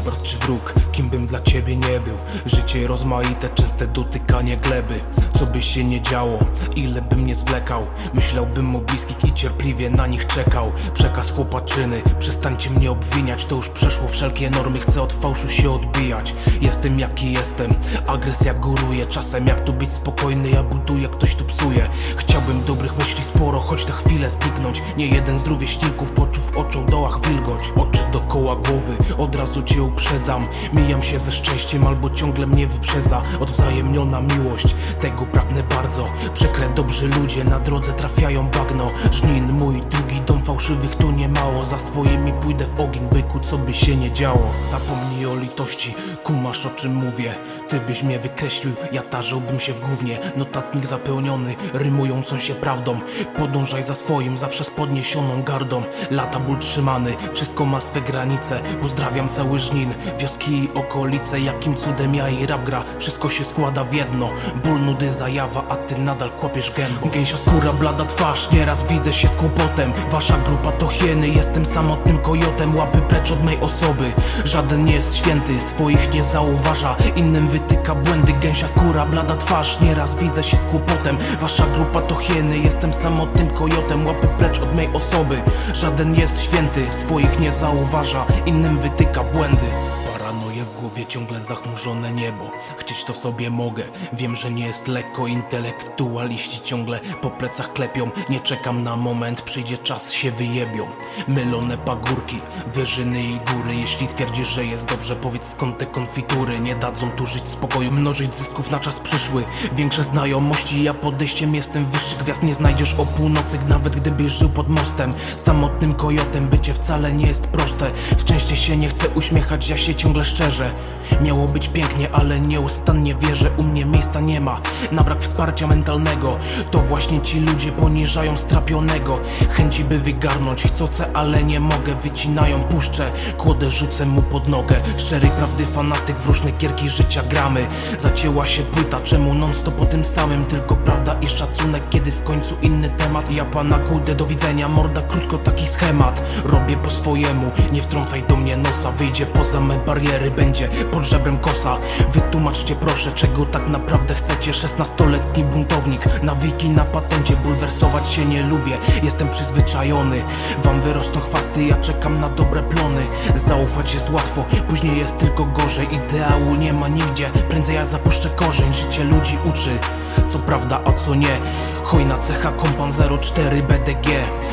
Brat czy wróg, kim bym dla ciebie nie był? Życie rozmaite, częste dotykanie gleby. Co by się nie działo, ile bym nie zwlekał? Myślałbym o bliskich i cierpliwie na nich czekał. Przekaz chłopaczyny, przestańcie mnie obwiniać. To już przeszło wszelkie normy, chcę od fałszu się odbijać. Jestem jaki jestem, agresja góruje. Czasem jak tu być spokojny, ja buduję, ktoś tu psuje. Chciałbym dobrych myśli sporo, choć na chwilę zniknąć. Nie jeden z rówieśników poczuł w oczu dołach wilgoć. Oczy dokoła głowy, od razu uprzedzam. Mijam się ze szczęściem albo ciągle mnie wyprzedza. Odwzajemniona miłość, tego pragnę bardzo. Przykre dobrzy ludzie na drodze trafiają bagno. Żnin mój drugi dom fałszywych tu nie mało. Za swoimi pójdę w ogień byku, co by się nie działo. Zapomnij o litości, kumasz o czym mówię. Ty byś mnie wykreślił, ja tarzałbym się w gównie. Notatnik zapełniony, rymującą się prawdą. Podążaj za swoim, zawsze z podniesioną gardą. Lata ból trzymany, wszystko ma swe granice. Pozdrawiam cały żnin, wioski okolice Jakim cudem ja i rap gra, wszystko się składa w jedno. Ból, nudy, zajawa, a ty nadal kłapiesz gębą. Gęsia skóra, blada twarz, nieraz widzę się z kłopotem. Wasza grupa to hieny, jestem samotnym kojotem. Łapy precz od mej osoby, żaden nie jest święty. Swoich nie zauważa, innym wytyka błędy. Gęsia skóra, blada twarz, nieraz widzę się z kłopotem. Wasza grupa to hieny, jestem samotnym kojotem. Łapy precz od mej osoby, żaden nie jest święty. Swoich nie zauważa, innym wytyka błędy with it. Paranoje w głowie, ciągle zachmurzone niebo. Chcieć to sobie mogę, wiem, że nie jest lekko. Intelektualiści ciągle po plecach klepią. Nie czekam na moment, przyjdzie czas, się wyjebią. Mylone pagórki, wyżyny i góry Jeśli twierdzisz, że jest dobrze, powiedz skąd te konfitury? Nie dadzą tu żyć spokoju, mnożyć zysków na czas przyszły. Większe znajomości, ja podejściem jestem wyższy Gwiazd. Nie znajdziesz o północy, nawet gdybyś żył pod mostem. Samotnym kojotem bycie wcale nie jest proste. Wciąż się nie chcę uśmiechać, ja się ciągle szczerze Miało być pięknie, ale nieustannie wierzę U mnie miejsca nie ma, na brak wsparcia mentalnego To właśnie ci ludzie poniżają strapionego. Chęci by wygarnąć, chcące, ale nie mogę Wycinają puszczę, kłodę rzucę mu pod nogę. Szczerej prawdy fanatyk, w różne gierki życia gramy. Zacięła się płyta, czemu non stop o tym samym? Tylko prawda i szacunek, kiedy w końcu inny temat. Ja pana kłudę, do widzenia, morda krótko taki schemat. Robię po swojemu, nie wtrącaj do mnie nosa Wyjdzie poza me bariery, będzie pod żebrem kosa. Wytłumaczcie proszę, czego tak naprawdę chcecie. 16-letni buntownik, nawiki na patencie. Bulwersować się nie lubię, jestem przyzwyczajony. Wam wyrosną chwasty, ja czekam na dobre plony. Zaufać jest łatwo, później jest tylko gorzej. Ideału nie ma nigdzie, prędzej ja zapuszczę korzeń. Życie ludzi uczy, co prawda, a co nie Hojna cecha kompan 04 BDG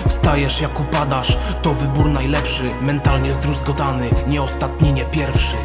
Wstajesz jak upadasz, to wybór najlepszy. Mentalnie zdruzgotany, nie ostatni, nie pierwszy